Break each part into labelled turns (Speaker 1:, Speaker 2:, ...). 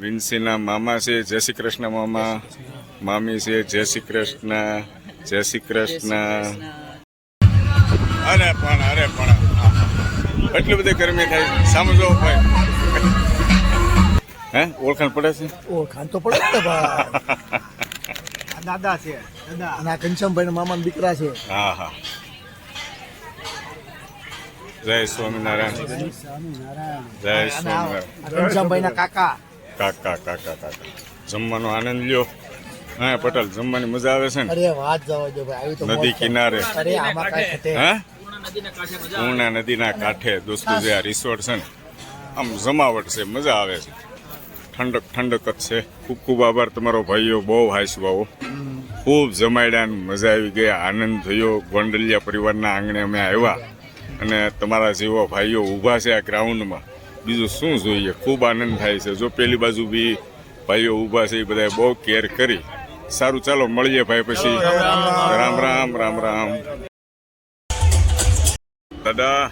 Speaker 1: વિન્સીના મામા છે જય શ્રી કૃષ્ણ મામા. મામી છે જય શ્રી કૃષ્ણ જય શ્રી કૃષ્ણ. અરે પણ અરે પણ. એટલી બધી ગરમી થાય. સમજો ભાઈ. હે ઓળખાણ પડે છે?
Speaker 2: ઓળખાણ તો પડે ને ભાઈ.
Speaker 3: દાદા છે દાદા.
Speaker 2: અને ઘનશ્યામભાઈ મામાના દીકરા છે.
Speaker 1: હા હા. જય સ્વામિનારાયણ. જય
Speaker 2: સ્વામિનારાયણ. જય
Speaker 1: સ્વામિનારાયણ.
Speaker 2: ઘનશ્યામભાઈ ના કાકા.
Speaker 1: કાકા કાકા કાકા જમવાનો આનંદ લ્યો. હા પટેલ જમવાની મજા આવે છે ને?
Speaker 2: અરે વાત જવા દો ભાઈ આવી તો
Speaker 1: નદી કિનારે.
Speaker 2: અરે આમાં કઈ ખટે.
Speaker 1: હા? પૂર્ણા નદીના કાંઠે દોસ્તો જે આ રિસોર્ટ છે ને આમ જમાવટ છે મજા આવે છે. ઠંડક ઠંડક જ છે. ખૂબ ખૂબ આભાર તમારો ભાઈઓ બહુ બાવો ખૂબ જમાડ્યા મજા આવી ગઈ. આનંદ થયો. ગોંડલિયા પરિવારના આંગણે અમે આવ્યા. અને તમારા જેવા ભાઈઓ ઊભા છે આ ગ્રાઉન્ડમાં બીજું શું જોઈએ? ખૂબ આનંદ થાય છે. જો પેલી બાજુ બી ભાઈઓ ઊભા છે એ બધાએ બહુ કેર કરી. સારું ચાલો મળીએ ભાઈ પછી. રામ રામ રામ રામ. દાદા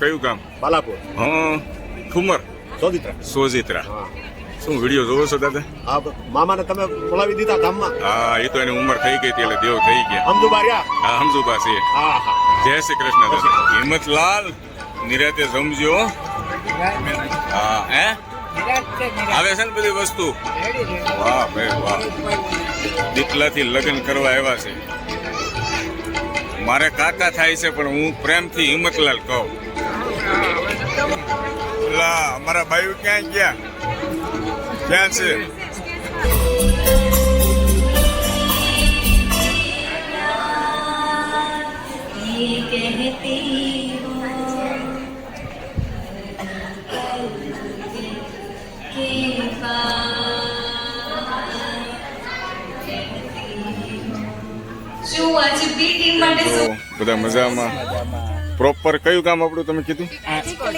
Speaker 1: કયું ગામ?
Speaker 4: બાલાપુર.
Speaker 1: હા ખુમર.
Speaker 4: સોજિત્રા.
Speaker 1: સોજિત્રા.
Speaker 4: હા.
Speaker 1: શું વીડિયો જોવો છો દાદા?
Speaker 4: હા મામાને તમે બોલાવી દીધા ગામમાં?
Speaker 1: હા એ તો એની ઉંમર થઈ ગઈ એટલે દેવ થઈ ગયા.
Speaker 4: અમદુબારિયા
Speaker 1: હા હમજુબા છે. જય શ્રી કૃષ્ણ દાદા. હિંમતલાલ નિરાતે સમજો હા હે? આવે છે ને બધી વસ્તુ? વાહ ભાઈ વાહ. દીકલાથી લગ્ન કરવા આવ્યા છે. મારે કાકા થાય છે પણ હું પ્રેમથી હિંમતલાલ કહું. લા અમારા ભાઈઓ ક્યાં ગયા? ક્યાં છે?
Speaker 5: શું આજે ટીમ માટે
Speaker 1: તો
Speaker 5: શું
Speaker 1: બધા મજામાં? પ્રોપર કયું કામ આપણું તમે કીધું?
Speaker 5: રાજકોટ.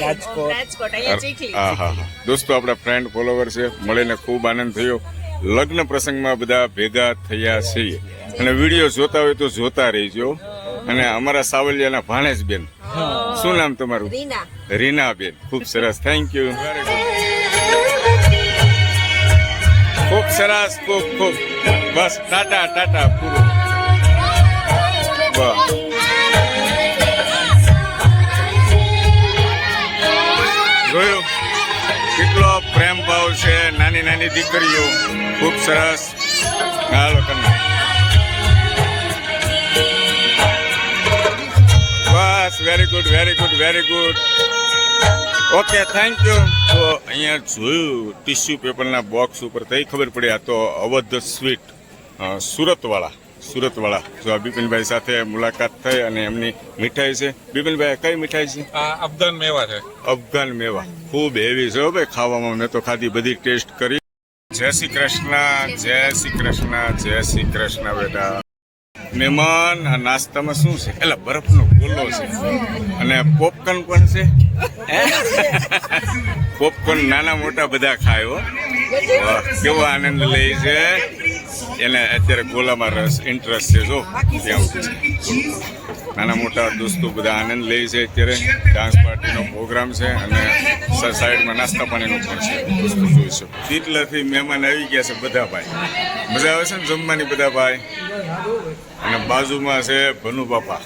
Speaker 5: રાજકોટ. અહીંયા ચીખલી.
Speaker 1: હા હા હા. દોસ્તો આપણા ફ્રેન્ડ ફોલોવર છે. મળીને ખૂબ આનંદ થયો. લગ્ન પ્રસંગમાં બધા ભેગા થયા છીએ. અને વીડિયો જોતા હોય તો જોતા રહીજો. અને અમારા સાવલિયાના ભાણેજ બેન શું નામ તમારું?
Speaker 5: રીના.
Speaker 1: રીના બેન ખૂબ સરસ. થેન્ક યુ ખૂબ સરસ ખૂબ ખૂબ. બસ ટાટા ટાટા પૂરું. કેટલો પ્રેમ ભાવ છે નાની નાની દીકરીઓ. ખૂબ સરસ. હાલો તમે. બસ very good very good very good okay thank you તો અહીંયા જોયું ટિશ્યુ પેપરના બોક્સ ઉપર તો ખબર પડી આ તો અવધ સ્વીટ સુરતવાળા. સુરતવાળા. જો બિપિનભાઈ સાથે મુલાકાત થઈ અને એમની મીઠાઈ છે. બિપિનભાઈ કઈ મીઠાઈ છે?
Speaker 6: અફઘાન મેવા છે.
Speaker 1: અફઘાન મેવા. ખૂબ હેવી છે ભાઈ ખાવામાં મેં તો ખાધી બધી ટેસ્ટ કરી. જય શ્રી કૃષ્ણ જય શ્રી કૃષ્ણ જય શ્રી કૃષ્ણ બેટા. મહેમાન આ નાસ્તામાં શું છે? એટલે બરફનો ગોલો છે. અને પોપકોર્ન પણ છે. પોપકોર્ન નાના મોટા બધા ખાયો કેવો આનંદ લે છે. એને અત્યારે ગોલામાં રસ ઇન્ટરેસ્ટ છે, જો, ત્યાં નાના મોટા દોસ્તો બધા આનંદ લે છે અત્યારે. ડાન્સ પાર્ટીનો પ્રોગ્રામ છે અને સાઈડમાં નાસ્તા પાણીનો પણ છે. દોસ્તો જોઈશું કેટલાથી મહેમાન આવી ગયા છે બધા ભાઈ. મજા આવે છે ને જમવાની બધા ભાઈ? અને બાજુમાં છે ભનુ બાપા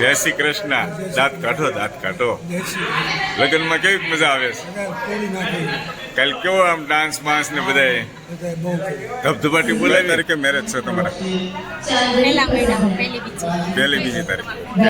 Speaker 1: જય શ્રી કૃષ્ણ. દાંત કાઢો દાંત કાઢો. લગ્નમાં કેવી મજા આવે છે? કાલ કેવો આમ ડાન્સ માંસ ને બધા ધબધબાટી બોલાવી? તારીખે મેરેજ છે તમારા પહેલા બીજી તારીખ.